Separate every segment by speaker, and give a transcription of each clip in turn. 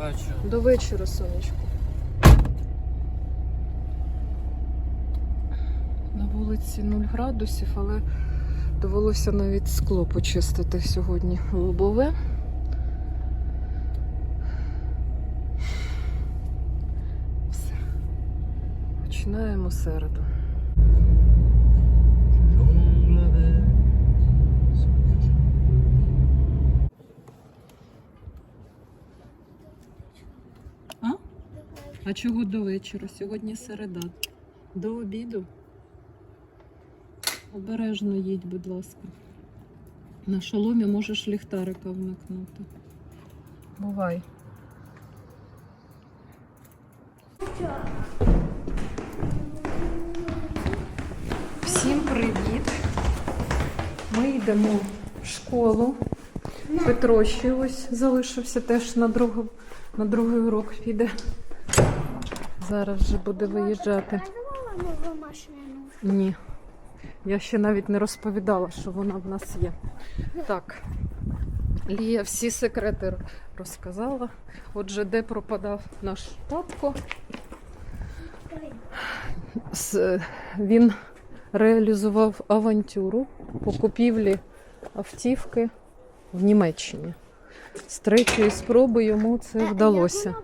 Speaker 1: Бачу.
Speaker 2: До вечора, сонечко. На вулиці 0 градусів, але довелося навіть скло почистити сьогодні лобове. Все. Починаємо середу. А? А чого до вечора? Сьогодні середа. До обіду. Обережно їдь, будь ласка. На шоломі можеш ліхтарика вмикнути. Бувай. Всім привіт! Ми йдемо в школу. Петро ще ось залишився теж на, другу, на другий урок піде. Зараз вже буде виїжджати.
Speaker 3: Показувала нову машину.
Speaker 2: Ні. Я ще навіть не розповідала, що вона в нас є. Так. Лія всі секрети розказала. Отже, де пропадав наш татко? Він реалізував авантюру по купівлі автівки в Німеччині. З третьої спроби йому це вдалося.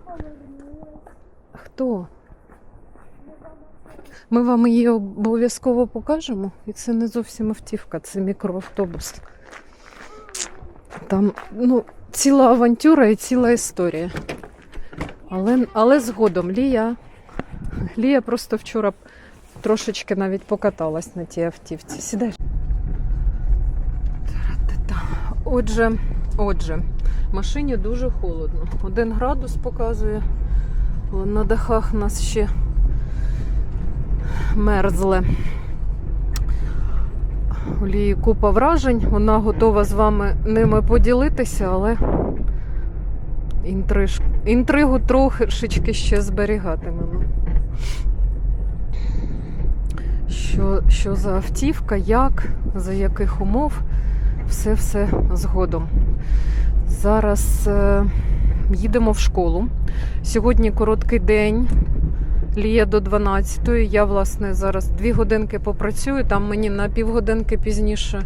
Speaker 2: Хто? Ми вам її обов'язково покажемо. І це не зовсім автівка, це мікроавтобус. Там ну, ціла авантюра і ціла історія. Але, але згодом Лія. Лія просто вчора трошечки навіть покаталась на тій автівці. Сідай. Отже, отже, машині дуже холодно. Один градус показує. На дахах нас ще мерзле. У купа вражень. Вона готова з вами ними поділитися, але інтриж... інтригу трошечки ще зберігатимемо. Що, що за автівка, як, за яких умов, все-все згодом. Зараз е, їдемо в школу. Сьогодні короткий день. Лія до 12 Я, власне, зараз дві годинки попрацюю, там мені на півгодинки пізніше.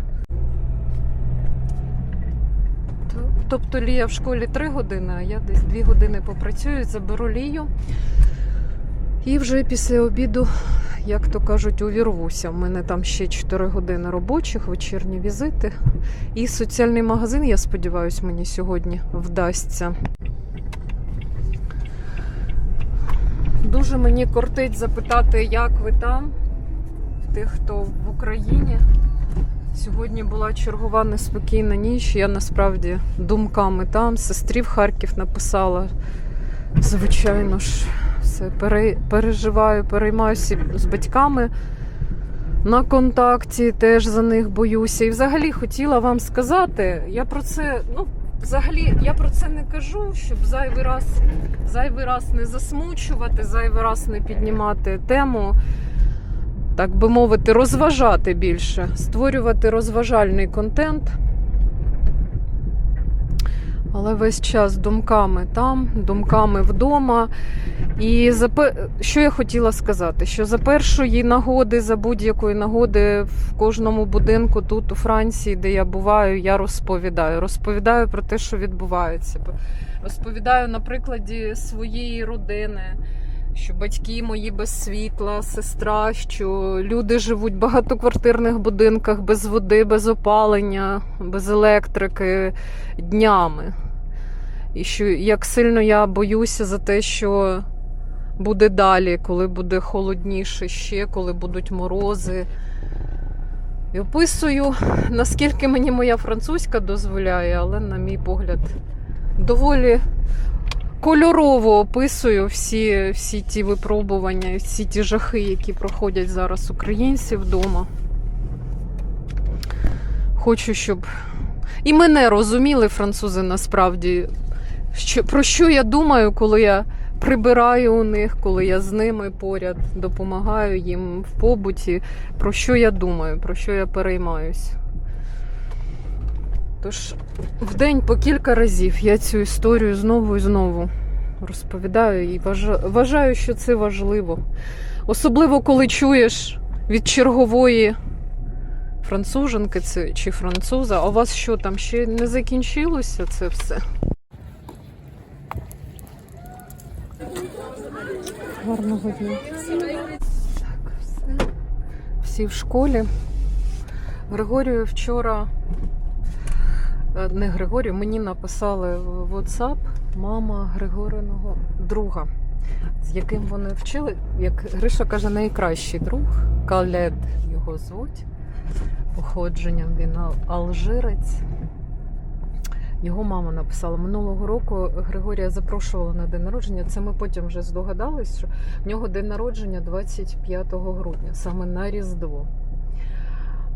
Speaker 2: Тобто Лія в школі 3 години, а я десь 2 години попрацюю, заберу Лію. І вже після обіду, як то кажуть, увірвуся. У мене там ще 4 години робочих, вечірні візити. І соціальний магазин, я сподіваюся, мені сьогодні вдасться. Дуже мені кортить запитати, як ви там, тих, хто в Україні. Сьогодні була чергова неспокійна ніч. Я насправді думками там, сестрі в Харків написала. Звичайно ж, все пере, переживаю, переймаюся з батьками на контакті, теж за них боюся. І взагалі хотіла вам сказати, я про це, ну, взагалі, я про це не кажу, щоб зайвий раз зайвий раз не засмучувати, зайвий раз не піднімати тему, так би мовити, розважати більше, створювати розважальний контент. Але весь час думками там, думками вдома. І за що я хотіла сказати? Що за першої нагоди, за будь-якої нагоди в кожному будинку тут, у Франції, де я буваю, я розповідаю. Розповідаю про те, що відбувається. Розповідаю на прикладі своєї родини, що батьки мої без світла, сестра, що люди живуть в багатоквартирних будинках без води, без опалення, без електрики днями. І що як сильно я боюся за те, що буде далі, коли буде холодніше ще, коли будуть морози. І описую, наскільки мені моя французька дозволяє, але, на мій погляд, доволі кольорово описую всі, всі ті випробування, всі ті жахи, які проходять зараз українці вдома. Хочу, щоб і мене розуміли французи насправді, що, про що я думаю, коли я прибираю у них, коли я з ними поряд допомагаю їм в побуті, про що я думаю, про що я переймаюсь. Тож в день по кілька разів я цю історію знову і знову розповідаю і вважаю, що це важливо. Особливо, коли чуєш від чергової француженки чи француза, а у вас що там ще не закінчилося це все? Гарного дня. Так, все. Всі в школі. Григорію вчора, не Григорію, мені написали в WhatsApp мама Григориного друга, з яким вони вчили, як Гриша каже, найкращий друг. Калед його звуть. Походженням він алжирець. Його мама написала минулого року. Григорія запрошувала на день народження. Це ми потім вже здогадались, що в нього день народження 25 грудня, саме на Різдво.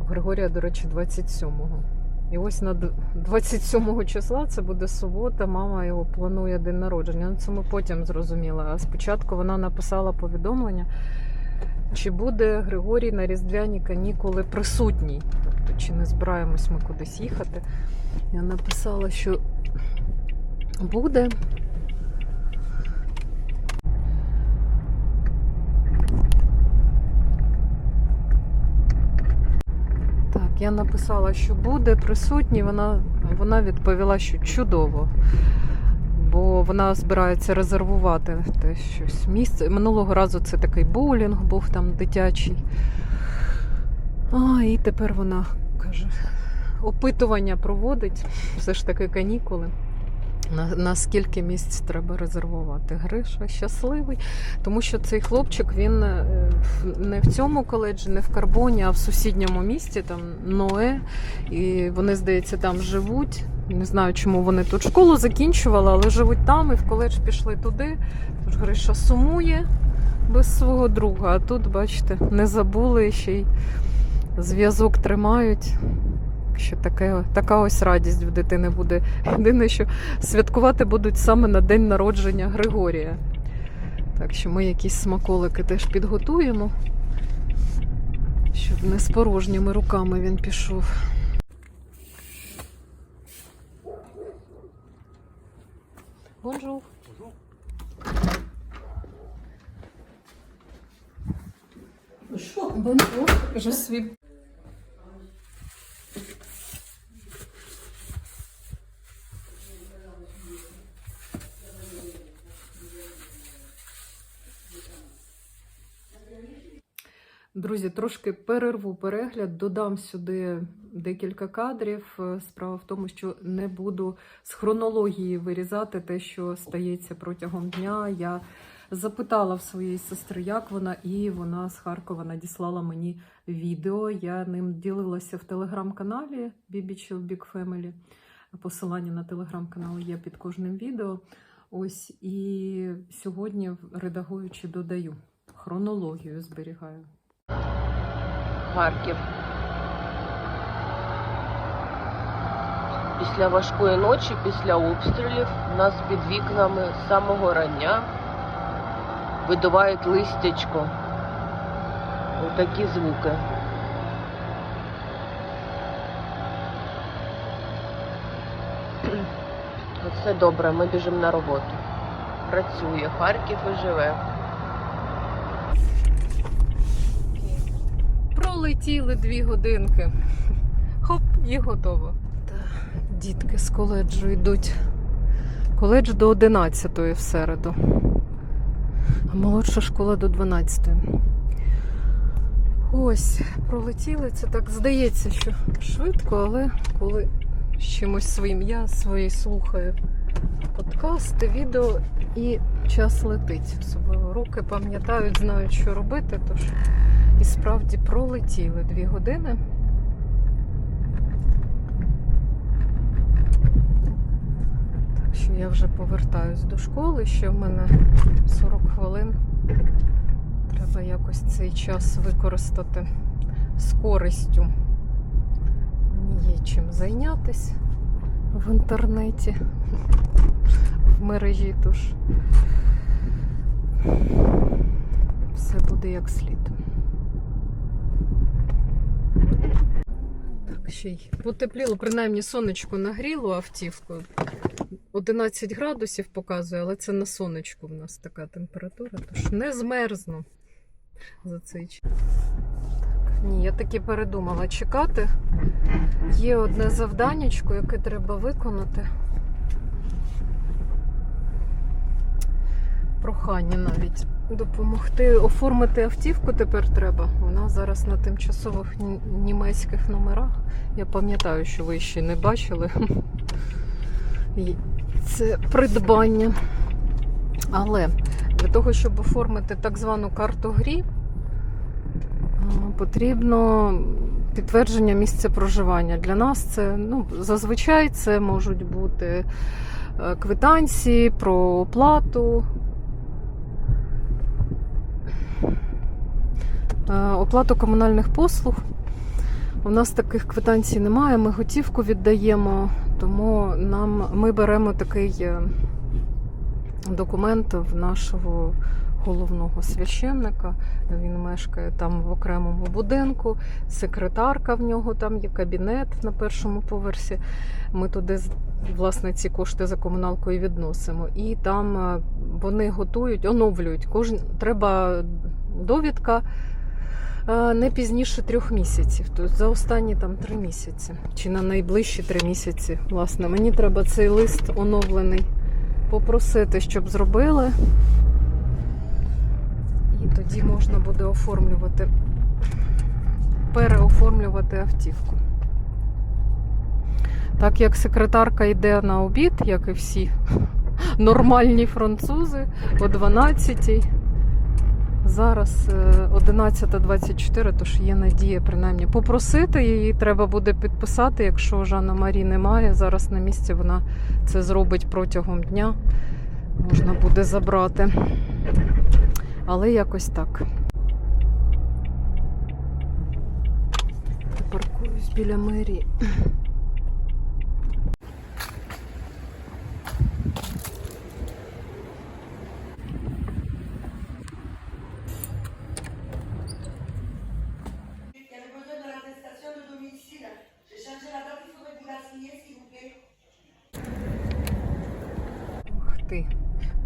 Speaker 2: Григорія, до речі, 27-го. І ось на д- 27 числа це буде субота. Мама його планує день народження. Ну, це ми потім зрозуміли. А спочатку вона написала повідомлення, чи буде Григорій на різдвяні канікули присутній. Тобто, чи не збираємось ми кудись їхати. Я написала, що буде. Так, я написала, що буде присутній. Вона, вона відповіла, що чудово. Бо вона збирається резервувати те щось місце. Минулого разу це такий боулінг був там дитячий. А, і тепер вона каже, опитування проводить, все ж таки канікули. На, на скільки місць треба резервувати? Гриша щасливий, тому що цей хлопчик він е, не в цьому коледжі, не в Карбоні, а в сусідньому місті, там Ное. І вони, здається, там живуть. Не знаю, чому вони тут школу закінчували, але живуть там і в коледж пішли туди. Тож Гриша сумує без свого друга. А тут, бачите, не забули ще й зв'язок тримають. Що таке, така ось радість в дитини буде. Єдине, що святкувати будуть саме на день народження Григорія. Так що ми якісь смаколики теж підготуємо, щоб не з порожніми руками він пішов. Бонжур. Бонжур. Je suis Друзі, трошки перерву перегляд, додам сюди декілька кадрів. Е, Справа в тому, що не буду з хронології вирізати те, що стається протягом дня. Я запитала в своєї сестри, як вона, і вона з Харкова надіслала мені відео. Я ним ділилася в телеграм-каналі Chill Big Family. Посилання на телеграм-канал є під кожним відео. Ось і сьогодні, редагуючи, додаю хронологію, зберігаю.
Speaker 1: Харків. Після важкої ночі, після обстрілів, у нас під вікнами з самого рання видувають листячко. Отакі звуки. Все добре, ми біжимо на роботу. Працює, Харків і живе.
Speaker 2: Пролетіли дві годинки. Хоп, і готово. Дітки з коледжу йдуть. Коледж до 11 в середу. А молодша школа до 12. Ось, пролетіли. Це так здається, що швидко, але коли з чимось своїм я свої слухаю подкасти, відео і час летить. Особливо руки пам'ятають, знають, що робити. Тож і справді пролетіли дві години. Так що я вже повертаюсь до школи, ще в мене 40 хвилин. Треба якось цей час використати з користю. Мені є чим зайнятися в інтернеті, в мережі, тож все буде як слід. Ще й потепліло, принаймні сонечко нагріло автівкою. 11 градусів показує, але це на сонечку в нас така температура, тож не змерзну за цей час. Ні, я таки передумала чекати. Є одне завданнячко, яке треба виконати. Прохання навіть допомогти оформити автівку тепер треба. Вона зараз на тимчасових німецьких номерах. Я пам'ятаю, що ви ще не бачили. Це придбання. Але для того, щоб оформити так звану карту грі, потрібно підтвердження місця проживання. Для нас це ну, зазвичай це можуть бути е, квитанції про оплату. Е, Оплату комунальних послуг. У нас таких квитанцій немає, ми готівку віддаємо, тому нам, ми беремо такий е, документ в нашого головного священника. Він мешкає там в окремому будинку, секретарка в нього там є кабінет на першому поверсі. Ми туди власне ці кошти за комуналкою відносимо. І там е, вони готують, оновлюють. Кожен треба довідка е, не пізніше трьох місяців. Тобто за останні там три місяці чи на найближчі три місяці. Власне, мені треба цей лист оновлений попросити, щоб зробили. І тоді можна буде оформлювати, переоформлювати автівку. Так як секретарка йде на обід, як і всі нормальні французи, о 12-й. Зараз е, 11.24, тож є надія принаймні попросити її. Треба буде підписати, якщо Жанна Марі немає. Зараз на місці вона це зробить протягом дня. Можна буде забрати. Але якось так. Паркуюсь біля мерії. Ух ти.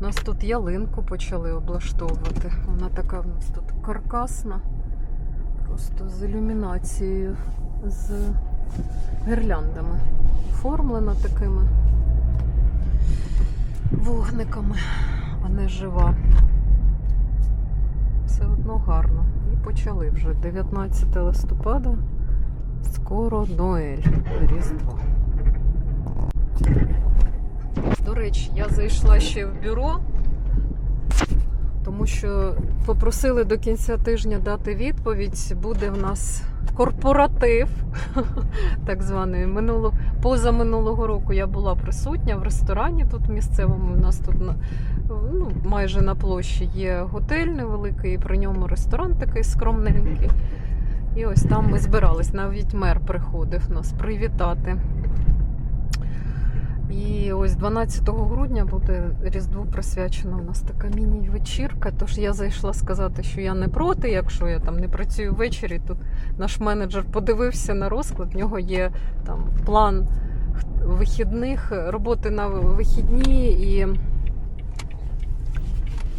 Speaker 2: У нас тут ялинку почали облаштовувати. Вона така в нас тут каркасна. Просто з ілюмінацією, з гірляндами. Оформлена такими вогниками, а не жива. Все одно гарно. І почали вже 19 листопада. Скоро Ноель. Різдво. До речі, я зайшла ще в бюро, тому що попросили до кінця тижня дати відповідь. Буде в нас корпоратив, так званий. Минуло, поза минулого року я була присутня в ресторані тут місцевому. У нас тут на, ну, майже на площі є готель невеликий, і при ньому ресторан такий скромненький. І ось там ми збирались. Навіть мер приходив нас привітати. І ось 12 грудня буде Різдву присвячена у нас така міні-вечірка. Тож я зайшла сказати, що я не проти, якщо я там не працюю ввечері. Тут наш менеджер подивився на розклад. В нього є там план вихідних, роботи на вихідні і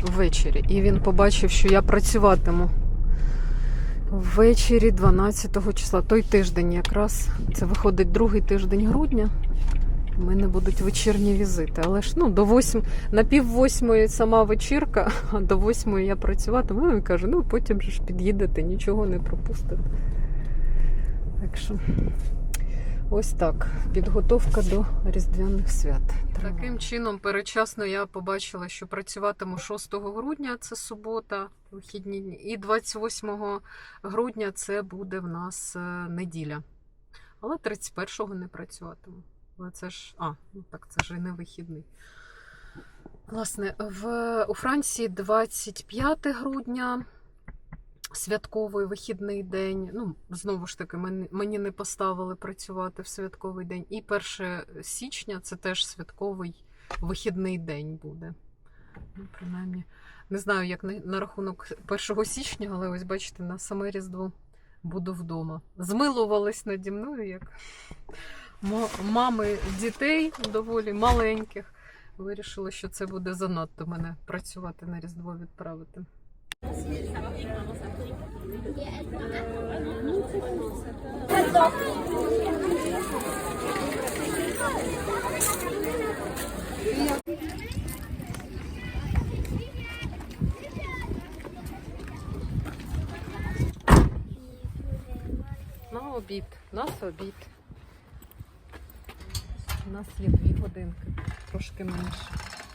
Speaker 2: ввечері. І він побачив, що я працюватиму ввечері 12 числа. Той тиждень якраз це виходить другий тиждень грудня. У мене будуть вечірні візити. Але ж ну, до восьм, на пів восьмої сама вечірка, а до восьмої я працюватиму. Він каже, ну потім же ж під'їдете, нічого не пропустите. Так що ось так. Підготовка до Різдвяних свят. Таким чином, передчасно я побачила, що працюватиму 6 грудня, це субота, вихідні дні, і 28 грудня це буде в нас е, неділя. Але 31-го не працюватиму. Але це ж. А, ну так, це ж і не вихідний. Власне, в, у Франції 25 грудня святковий вихідний день. Ну, знову ж таки, мені, не поставили працювати в святковий день. І 1 січня це теж святковий вихідний день буде. Ну, принаймні, не знаю, як на, на рахунок 1 січня, але ось бачите, на саме Різдво буду вдома. Змилувались наді мною, як мами дітей доволі маленьких. Вирішила, що це буде занадто мене працювати на Різдво відправити. На обід, нас обід. У нас є дві годинки, трошки менше.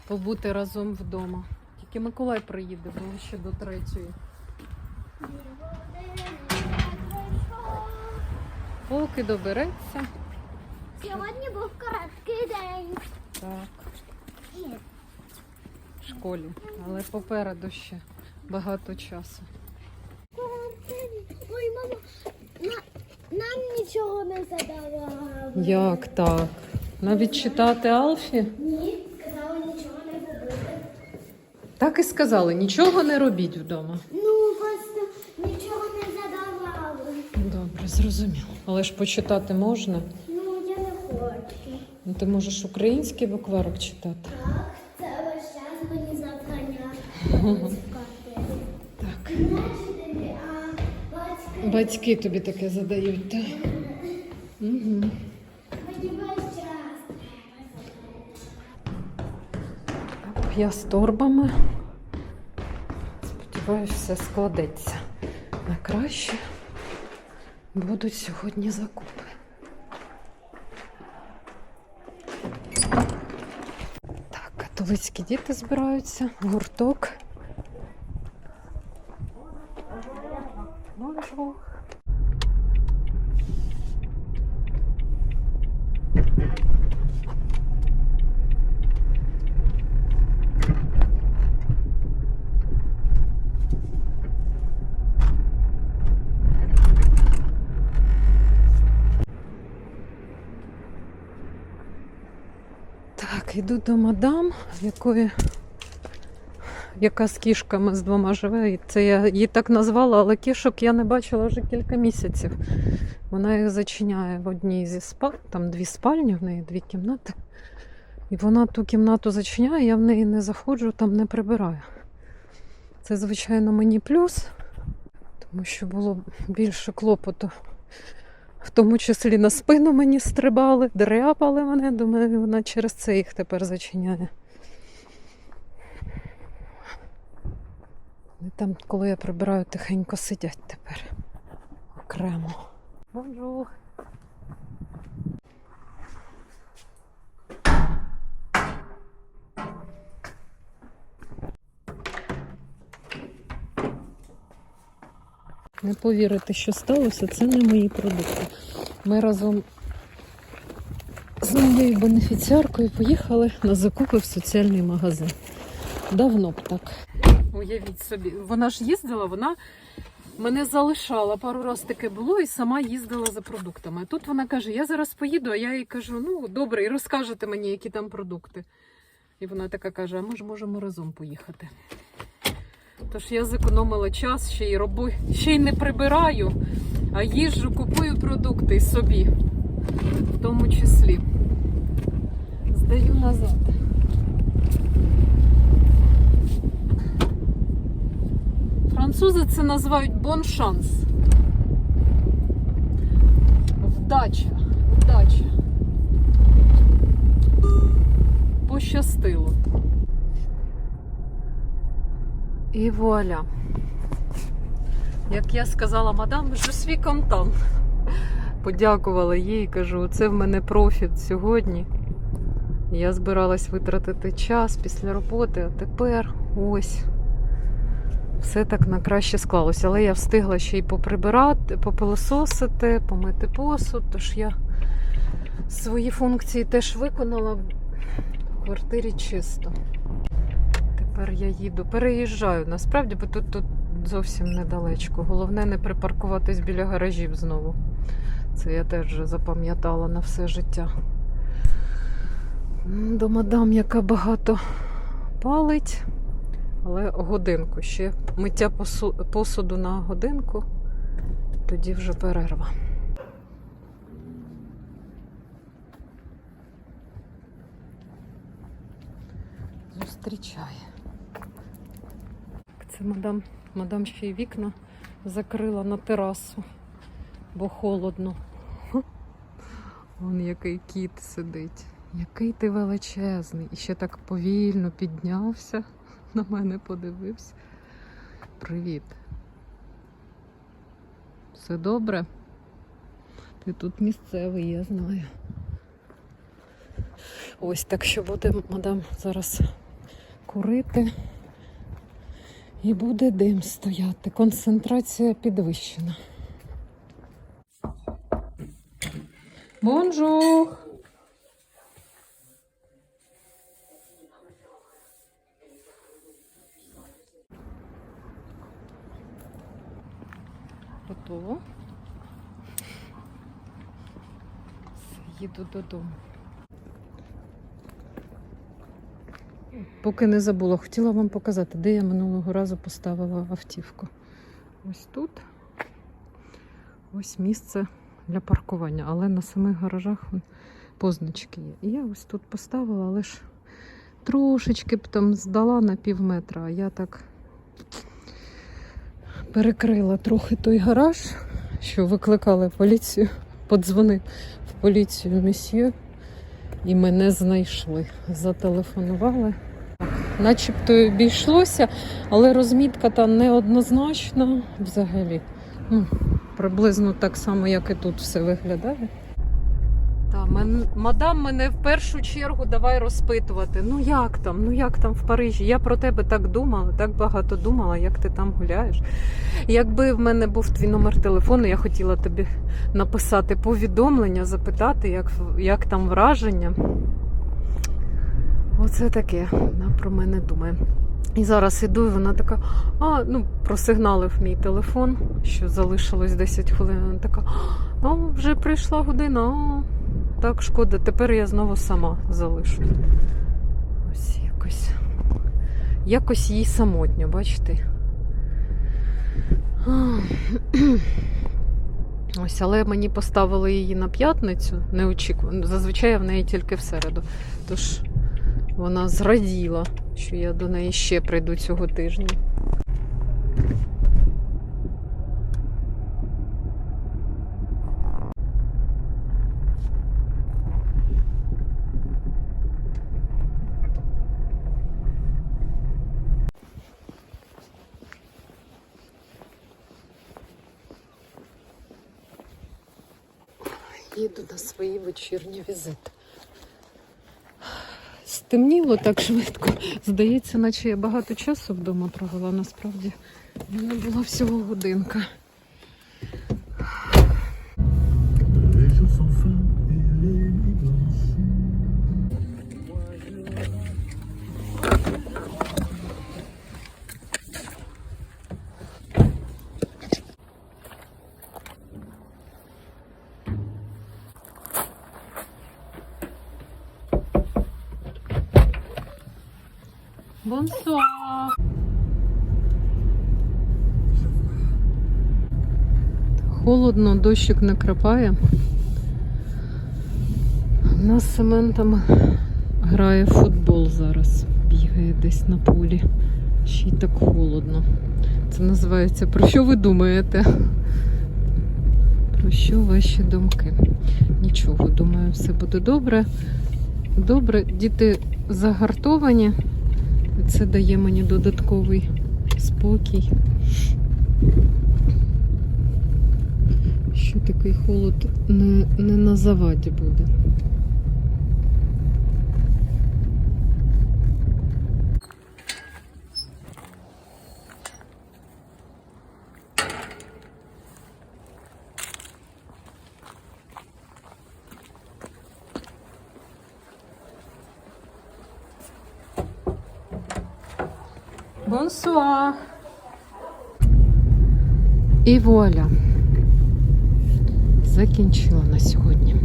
Speaker 2: Побути разом вдома. Тільки Миколай приїде, бо ще до третьої. Поки добереться.
Speaker 4: Сьогодні був короткий день.
Speaker 2: Так. В школі. Але попереду ще багато часу.
Speaker 4: Ой, мама, нам нічого не задавали.
Speaker 2: Як так? Навіть читати Алфі?
Speaker 4: Ні, сказали нічого не робити.
Speaker 2: Так і сказали, нічого не робіть вдома.
Speaker 4: Ну, просто нічого не задавали.
Speaker 2: Добре, зрозуміло. Але ж почитати можна.
Speaker 4: Ну, я не хочу.
Speaker 2: Ну, ти можеш український букварик читати.
Speaker 4: Так, це весь час мені чекати.
Speaker 2: Так.
Speaker 4: Батьки
Speaker 2: тобі таке задають, так? Угу.
Speaker 4: мені весь час.
Speaker 2: Я з торбами. Сподіваюся, все складеться на краще. Будуть сьогодні закупи. Так, католицькі діти збираються, гурток. Bonjour. Так, йду до мадам, якої яка з кішками з двома живе. Це я її так назвала, але кішок я не бачила вже кілька місяців. Вона їх зачиняє в одній зі спаль, там дві спальні, в неї дві кімнати. І вона ту кімнату зачиняє, я в неї не заходжу, там не прибираю. Це, звичайно, мені плюс, тому що було більше клопоту. В тому числі на спину мені стрибали, дряпали мене, думаю, вона через це їх тепер зачиняє. І там, коли я прибираю, тихенько сидять тепер окремо. Бонжур. Не повірите, що сталося, це не мої продукти. Ми разом з моєю бенефіціаркою поїхали на закупи в соціальний магазин. Давно б так. Уявіть собі, вона ж їздила, вона мене залишала. Пару разів таке було і сама їздила за продуктами. Тут вона каже: Я зараз поїду, а я їй кажу: ну добре, і розкажете мені, які там продукти. І вона така каже: а ми ж можемо разом поїхати. Тож я зекономила час, ще й робу... ще й не прибираю, а їжджу, купую продукти собі, в тому числі. Здаю назад. Французи це називають бон шанс. Вдача. Вдача. Пощастило. І вуаля. Як я сказала мадам, je suis content. Подякувала їй, кажу, це в мене профіт сьогодні. Я збиралась витратити час після роботи, а тепер ось все так на краще склалося. Але я встигла ще й поприбирати, попилососити, помити посуд, тож я свої функції теж виконала. В квартирі чисто. Тепер я їду, переїжджаю. Насправді, бо тут, тут зовсім недалечко. Головне не припаркуватись біля гаражів знову. Це я теж запам'ятала на все життя. До мадам, яка багато палить, але годинку ще миття посуду на годинку, тоді вже перерва. зустрічає. Це мадам, мадам ще й вікна закрила на терасу, бо холодно. Вон який кіт сидить. Який ти величезний. І ще так повільно піднявся, на мене подивився. Привіт. Все добре? Ти тут місцевий, я знаю. Ось так що буде мадам зараз курити. І буде дим стояти. Концентрація підвищена. Бонжур! Готово. Їду додому. Поки не забула, хотіла вам показати, де я минулого разу поставила автівку. Ось тут. Ось місце для паркування, але на самих гаражах позначки є. І я ось тут поставила, але ж трошечки б там здала на пів метра, а я так перекрила трохи той гараж, що викликали поліцію, подзвонив в поліцію месьє, і мене знайшли. Зателефонували. Начебто обійшлося, але розмітка там неоднозначна взагалі. Ну, приблизно так само, як і тут все виглядає. Та, мен, мадам мене в першу чергу давай розпитувати. Ну як там? Ну як там в Парижі? Я про тебе так думала, так багато думала, як ти там гуляєш. Якби в мене був твій номер телефону, я хотіла тобі написати повідомлення, запитати, як, як там враження. Оце таке, вона про мене думає. І зараз іду, і вона така, а, ну, просигналив мій телефон, що залишилось 10 хвилин. Вона така, а, вже прийшла година, а, так шкода, тепер я знову сама залишу. Ось якось. Якось їй самотньо, бачите? Ось, але мені поставили її на п'ятницю, неочікувано. Зазвичай я в неї тільки в середу. Тож вона зраділа, що я до неї ще прийду цього тижня. Їду на свої вечірні візити. Стемніло так швидко. Здається, наче я багато часу вдома провела. Насправді в мене була всього годинка. Бонсуар! Холодно, дощик накрапає. У нас з Сементом грає в футбол зараз. Бігає десь на полі. Ще й так холодно. Це називається Про що ви думаєте? Про що ваші думки? Нічого, думаю, все буде добре. Добре, діти загартовані. Це дає мені додатковий спокій. Що такий холод не, не на заваді буде. І вуаля. Закінчила на сьогодні.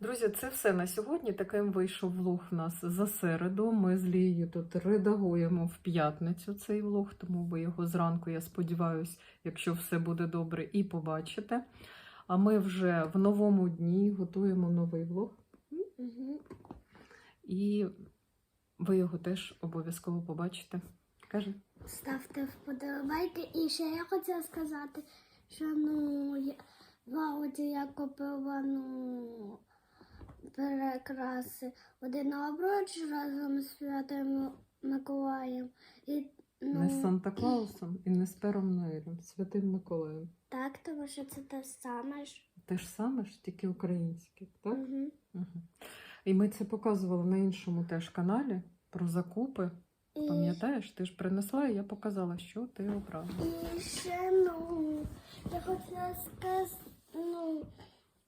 Speaker 2: Друзі, все, це все на сьогодні. Таким вийшов влог в нас за середу. Ми з Лією тут редагуємо в п'ятницю цей влог, тому ви його зранку, я сподіваюся, якщо все буде добре, і побачите. А ми вже в новому дні готуємо новий влог. І ви його теж обов'язково побачите. Каже.
Speaker 4: Ставте вподобайки. І ще я хотіла сказати, що ну я, в я купила ну перекраси один обруч разом з Святим Миколаєм. І ну
Speaker 2: Не з Санта Клаусом і не з Пером Ноелем, Святим Миколаєм.
Speaker 4: так, тому що це те саме ж.
Speaker 2: Те ж саме ж, тільки українське, так?
Speaker 4: Угу.
Speaker 2: Угу. І ми це показували на іншому теж каналі про закупи.
Speaker 4: І,
Speaker 2: Пам'ятаєш, ти ж принесла, і я показала, що ти обрала.
Speaker 4: і ще ну я хотіла сказати, ну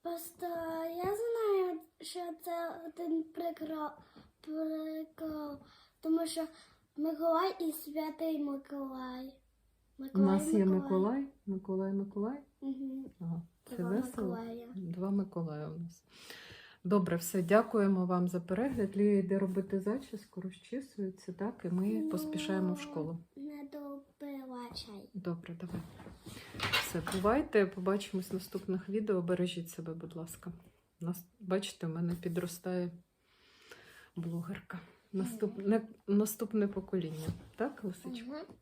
Speaker 4: просто я знаю, що це один прикол, прикол тому що Миколай і святий Миколай.
Speaker 2: У нас є Миколай, Миколай, Миколай.
Speaker 4: Угу.
Speaker 2: Ага, це
Speaker 4: Два
Speaker 2: весело.
Speaker 4: Миколая.
Speaker 2: Два Миколая у нас. Добре, все, дякуємо вам за перегляд. Лія йде робити зачіску, розчісується, так, і ми
Speaker 4: Ну,
Speaker 2: поспішаємо в школу.
Speaker 4: Не допила чай.
Speaker 2: Добре, давай. Все, бувайте. Побачимось в наступних відео. Бережіть себе, будь ласка. Нас, бачите, у мене підростає блогерка. Наступне, наступне покоління. Так, Лисичко?
Speaker 4: Угу.